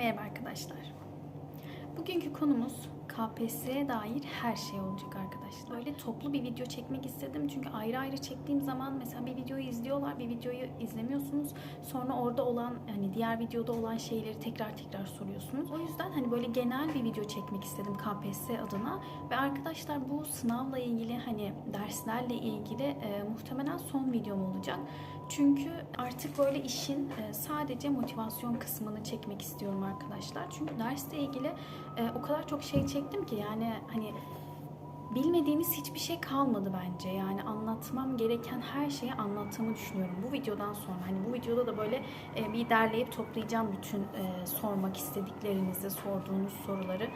Merhaba arkadaşlar. Bugünkü konumuz KPSS'ye dair her şey olacak arkadaşlar. Böyle toplu bir video çekmek istedim çünkü ayrı ayrı çektiğim zaman mesela bir videoyu izliyorlar, bir videoyu izlemiyorsunuz. Sonra orada olan hani diğer videoda olan şeyleri tekrar tekrar soruyorsunuz. O yüzden hani böyle genel bir video çekmek istedim KPSS adına ve arkadaşlar bu sınavla ilgili hani derslerle ilgili e, muhtemelen son videom olacak. Çünkü artık böyle işin e, sadece motivasyon kısmını çekmek istiyorum arkadaşlar. Çünkü dersle ilgili e, o kadar çok şey çektim ki yani hani bilmediğiniz hiçbir şey kalmadı bence. Yani anlatmam gereken her şeyi anlattığımı düşünüyorum bu videodan sonra. Hani bu videoda da böyle e, bir derleyip toplayacağım bütün sormak istediklerinizi, sorduğunuz soruları,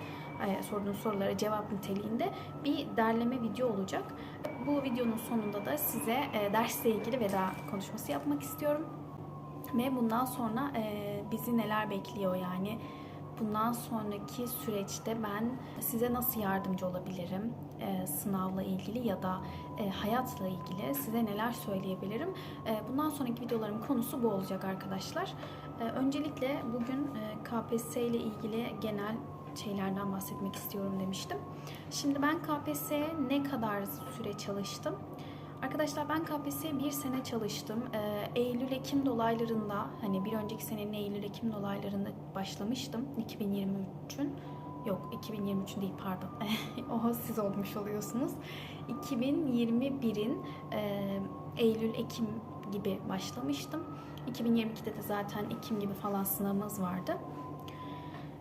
sorduğunuz sorulara cevap niteliğinde bir derleme video olacak. Bu videonun sonunda da size e, dersle ilgili veda konuşması yapmak istiyorum. Ve bundan sonra e, bizi neler bekliyor yani bundan sonraki süreçte ben size nasıl yardımcı olabilirim e, sınavla ilgili ya da e, hayatla ilgili size neler söyleyebilirim. E, bundan sonraki videolarımın konusu bu olacak arkadaşlar. E, öncelikle bugün e, KPSS ile ilgili genel şeylerden bahsetmek istiyorum demiştim. Şimdi ben KPSS'ye ne kadar süre çalıştım? Arkadaşlar ben KPSS'ye bir sene çalıştım. Ee, Eylül-Ekim dolaylarında hani bir önceki senenin Eylül-Ekim dolaylarında başlamıştım 2023'ün. Yok 2023'ün değil pardon. o siz olmuş oluyorsunuz. 2021'in e, Eylül-Ekim gibi başlamıştım. 2022'de de zaten Ekim gibi falan sınavımız vardı.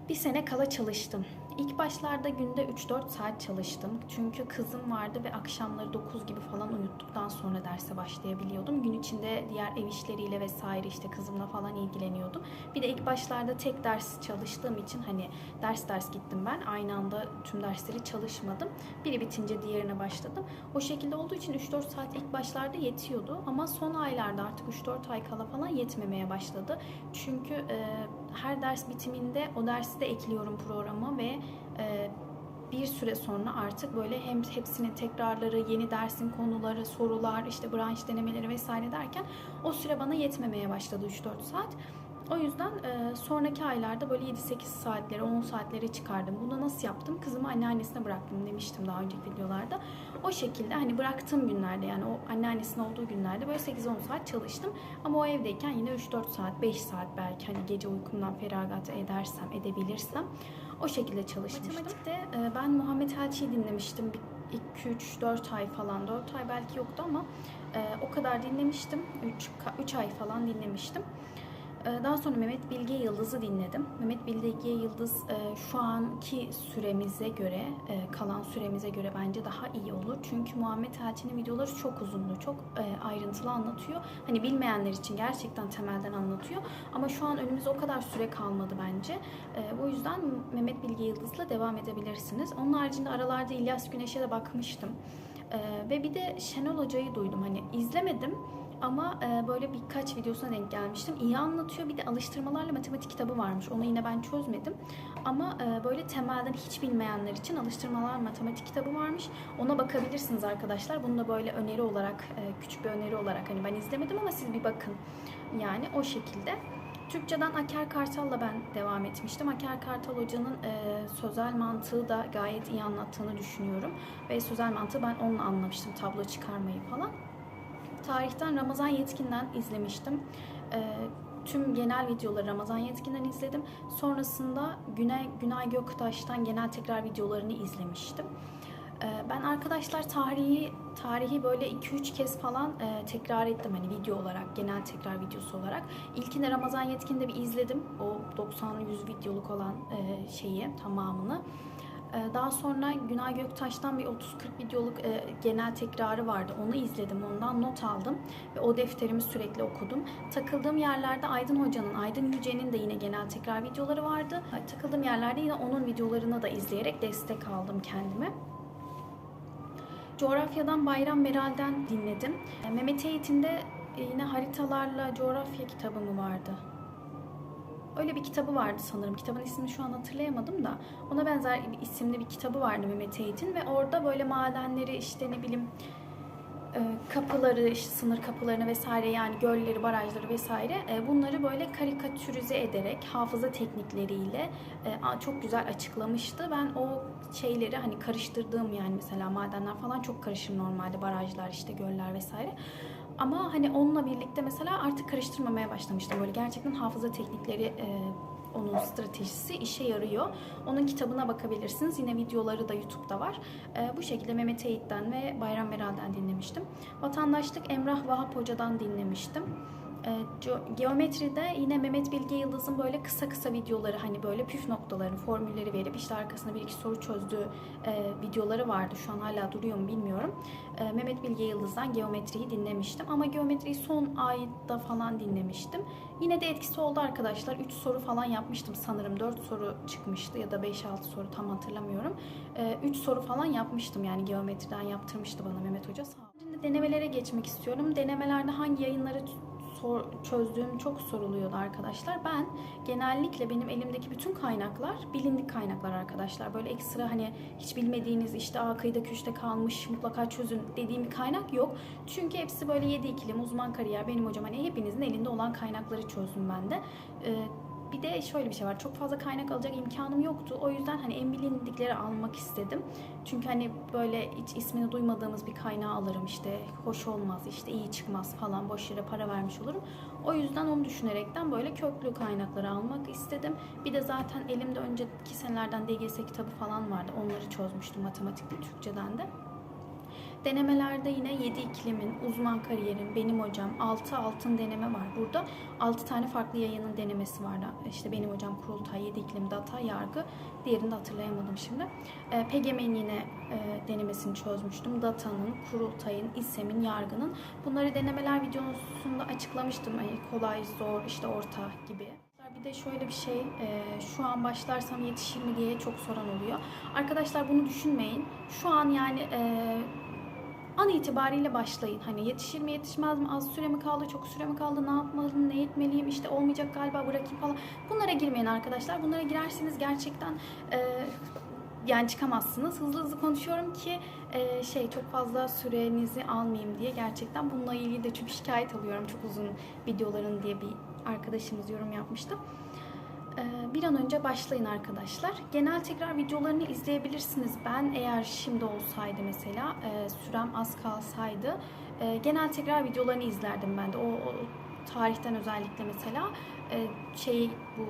Bir sene kala çalıştım. İlk başlarda günde 3-4 saat çalıştım. Çünkü kızım vardı ve akşamları 9 gibi falan uyuttuktan sonra derse başlayabiliyordum. Gün içinde diğer ev işleriyle vesaire işte kızımla falan ilgileniyordum. Bir de ilk başlarda tek ders çalıştığım için hani ders ders gittim ben. Aynı anda tüm dersleri çalışmadım. Biri bitince diğerine başladım. O şekilde olduğu için 3-4 saat ilk başlarda yetiyordu. Ama son aylarda artık 3-4 ay kala falan yetmemeye başladı. Çünkü e, her ders bitiminde o dersi de ekliyorum programa ve e, bir süre sonra artık böyle hem hepsinin tekrarları, yeni dersin konuları, sorular, işte branş denemeleri vesaire derken o süre bana yetmemeye başladı 3-4 saat. O yüzden e, sonraki aylarda böyle 7-8 saatleri, 10 saatleri çıkardım. Bunu nasıl yaptım? Kızımı anneannesine bıraktım demiştim daha önceki videolarda. O şekilde hani bıraktığım günlerde yani o anneannesinin olduğu günlerde böyle 8-10 saat çalıştım. Ama o evdeyken yine 3-4 saat, 5 saat belki hani gece uykumdan feragat edersem, edebilirsem o şekilde çalışmıştım. Matematikte e, ben Muhammed Elçi'yi dinlemiştim. 2-3-4 ay falan, 4 ay belki yoktu ama e, o kadar dinlemiştim. 3, 3 ay falan dinlemiştim. E, Daha sonra Mehmet Bilge Yıldız'ı dinledim. Mehmet Bilge Yıldız e, şu anki süremize göre, e, kalan süremize göre bence daha iyi olur. Çünkü Muhammed Elçi'nin videoları çok uzundu, çok e, ayrıntılı anlatıyor. Hani bilmeyenler için gerçekten temelden anlatıyor. Ama şu an önümüzde o kadar süre kalmadı bence. Bu yüzden Mehmet Bilge Yıldız'la devam edebilirsiniz. Onun haricinde aralarda İlyas Güneş'e de bakmıştım. Ve bir de Şenol Hoca'yı duydum. Hani izlemedim ama e, böyle birkaç videosuna denk gelmiştim. İyi anlatıyor. Bir de alıştırmalarla matematik kitabı varmış. Onu yine ben çözmedim. Ama e, böyle temelden hiç bilmeyenler için alıştırmalar matematik kitabı varmış. Ona bakabilirsiniz arkadaşlar. Bunu da böyle öneri olarak, e, küçük bir öneri olarak hani ben izlemedim ama siz bir bakın. Yani o şekilde. Türkçeden Aker Kartal'la ben devam etmiştim. Aker Kartal hocanın e, sözel mantığı da gayet iyi anlattığını düşünüyorum. Ve sözel mantığı ben onunla anlamıştım. Tablo çıkarmayı falan. Tarihten Ramazan Yetkin'den izlemiştim. Ee, tüm genel videoları Ramazan Yetkin'den izledim. Sonrasında Günay, Günay Göktaş'tan genel tekrar videolarını izlemiştim. Ee, ben arkadaşlar tarihi tarihi böyle 2-3 kez falan e, tekrar ettim hani video olarak, genel tekrar videosu olarak. İlkini Ramazan Yetkin'de bir izledim. O 90-100 videoluk olan e, şeyi tamamını. Ee, Daha sonra Günay Göktaş'tan bir 30-40 videoluk e, genel tekrarı vardı. Onu izledim, ondan not aldım ve o defterimi sürekli okudum. Takıldığım yerlerde Aydın Hoca'nın, Aydın Yüce'nin de yine genel tekrar videoları vardı. Takıldığım yerlerde yine onun videolarını da izleyerek destek aldım kendime. Coğrafyadan Bayram Meral'den dinledim. E, Mehmet Eğitim'de e, yine haritalarla coğrafya kitabı mı vardı? Öyle bir kitabı vardı sanırım. Kitabın ismini şu an hatırlayamadım da. Ona benzer bir isimli bir kitabı vardı Mehmet Eğit'in ve orada böyle madenleri işte ne bileyim e, kapıları, işte sınır kapılarını vesaire yani gölleri, barajları vesaire e, bunları böyle karikatürize ederek hafıza teknikleriyle e, çok güzel açıklamıştı. Ben o şeyleri hani karıştırdığım yani mesela madenler falan çok karışır normalde barajlar işte göller vesaire. Ama hani onunla birlikte mesela artık karıştırmamaya başlamıştım. Böyle gerçekten hafıza teknikleri e, onun stratejisi işe yarıyor. Onun kitabına bakabilirsiniz. Yine videoları da YouTube'da var. Ee, bu şekilde Mehmet Eğit'ten ve Bayram Meral'den dinlemiştim. Vatandaşlık Emrah Vahap Hoca'dan dinlemiştim. Ee, geometride yine Mehmet Bilge Yıldız'ın böyle kısa kısa videoları hani böyle püf noktalarını, formülleri verip işte arkasında bir iki soru çözdüğü e, videoları vardı. Şu an hala duruyor mu bilmiyorum. Ee, Mehmet Bilge Yıldız'dan geometriyi dinlemiştim. Ama geometriyi son ayda falan dinlemiştim. Yine de etkisi oldu arkadaşlar. 3 soru falan yapmıştım sanırım. 4 soru çıkmıştı ya da 5-6 soru tam hatırlamıyorum. 3 soru falan yapmıştım yani geometriden yaptırmıştı bana Mehmet Hoca. Sağ. Şimdi denemelere geçmek istiyorum. Denemelerde hangi yayınları sor- çözdüğüm çok soruluyordu arkadaşlar. Ben genellikle benim elimdeki bütün kaynaklar bilindik kaynaklar arkadaşlar. Böyle ekstra hani hiç bilmediğiniz işte Aa, kıyıda köşede kalmış mutlaka çözün dediğim bir kaynak yok. Çünkü hepsi böyle 7 iklim uzman kariyer benim hocam hani hepinizin elinde olan kaynakları çözdüm ben de. Ee, bir de şöyle bir şey var. Çok fazla kaynak alacak imkanım yoktu. O yüzden hani en bilindikleri almak istedim. Çünkü hani böyle hiç ismini duymadığımız bir kaynağı alırım işte hoş olmaz işte iyi çıkmaz falan boş yere para vermiş olurum. O yüzden onu düşünerekten böyle köklü kaynakları almak istedim. Bir de zaten elimde önceki senelerden DGS kitabı falan vardı. Onları çözmüştüm matematikte Türkçeden de. Denemelerde yine 7 iklimin, uzman kariyerin, benim hocam, 6 altın deneme var burada. 6 tane farklı yayının denemesi vardı. İşte benim hocam kurultay, 7 iklim, data, yargı. Diğerini de hatırlayamadım şimdi. E, PGM'nin yine e, denemesini çözmüştüm. Data'nın, kurultayın, İSEM'in, yargının. Bunları denemeler videosunda açıklamıştım. Hani kolay, zor, işte orta gibi. Bir de şöyle bir şey, e, şu an başlarsam yetişir mi diye çok soran oluyor. Arkadaşlar bunu düşünmeyin. Şu an yani e, an itibariyle başlayın. Hani yetişir mi yetişmez mi, az süre mi kaldı, çok süre mi kaldı, ne yapmalıyım, ne etmeliyim, işte olmayacak galiba bırakayım falan. Bunlara girmeyin arkadaşlar. Bunlara girerseniz gerçekten e, yani çıkamazsınız. Hızlı hızlı konuşuyorum ki e, şey çok fazla sürenizi almayayım diye gerçekten bununla ilgili de çünkü şikayet alıyorum çok uzun videoların diye bir arkadaşımız yorum yapmıştı. Bir an önce başlayın arkadaşlar. Genel tekrar videolarını izleyebilirsiniz. Ben eğer şimdi olsaydı mesela e, sürem az kalsaydı e, genel tekrar videolarını izlerdim ben de. O, o tarihten özellikle mesela e, şey bu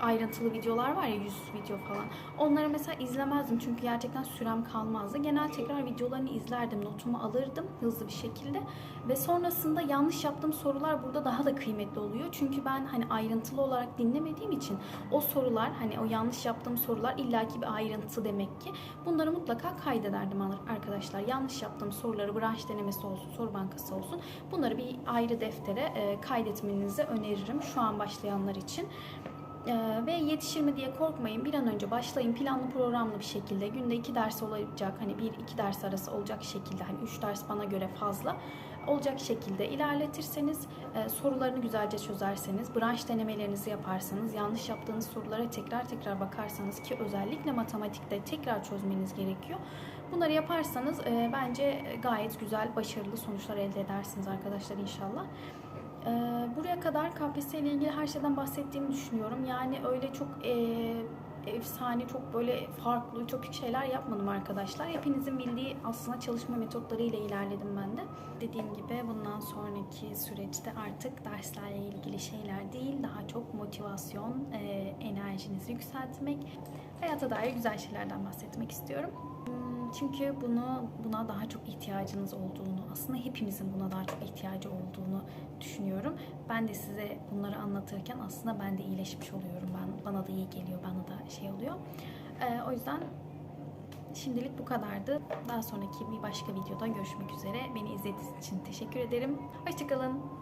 ayrıntılı videolar var ya 100 video falan. Onları mesela izlemezdim çünkü gerçekten sürem kalmazdı. Genel tekrar videolarını izlerdim, notumu alırdım hızlı bir şekilde ve sonrasında yanlış yaptığım sorular burada daha da kıymetli oluyor. Çünkü ben hani ayrıntılı olarak dinlemediğim için o sorular hani o yanlış yaptığım sorular illaki bir ayrıntı demek ki. Bunları mutlaka kaydederdim arkadaşlar. Yanlış yaptığım soruları branş denemesi olsun, soru bankası olsun. Bunları bir ayrı deftere kaydetmenizi öneririm şu an başlayanlar için. Ee, ve yetişir mi diye korkmayın. Bir an önce başlayın planlı programlı bir şekilde. Günde iki ders olacak. Hani bir iki ders arası olacak şekilde. Hani üç ders bana göre fazla olacak şekilde ilerletirseniz, e, sorularını güzelce çözerseniz, branş denemelerinizi yaparsanız, yanlış yaptığınız sorulara tekrar tekrar bakarsanız ki özellikle matematikte tekrar çözmeniz gerekiyor. Bunları yaparsanız e, bence gayet güzel, başarılı sonuçlar elde edersiniz arkadaşlar inşallah. Ee, buraya kadar KPSS ile ilgili her şeyden bahsettiğimi düşünüyorum. Yani öyle çok e, efsane, çok böyle farklı, çok şeyler yapmadım arkadaşlar. Hepinizin bildiği aslında çalışma metotları ile ilerledim ben de. Dediğim gibi bundan sonraki süreçte artık derslerle ilgili şeyler değil, daha çok motivasyon, e, enerjinizi yükseltmek, hayata dair güzel şeylerden bahsetmek istiyorum. Çünkü bunu buna daha çok ihtiyacınız olduğunu, aslında hepimizin buna daha çok ihtiyacı olduğunu düşünüyorum. Ben de size bunları anlatırken aslında ben de iyileşmiş oluyorum. Ben bana da iyi geliyor, bana da şey oluyor. Ee, o yüzden şimdilik bu kadardı. Daha sonraki bir başka videoda görüşmek üzere. Beni izlediğiniz için teşekkür ederim. Hoşçakalın.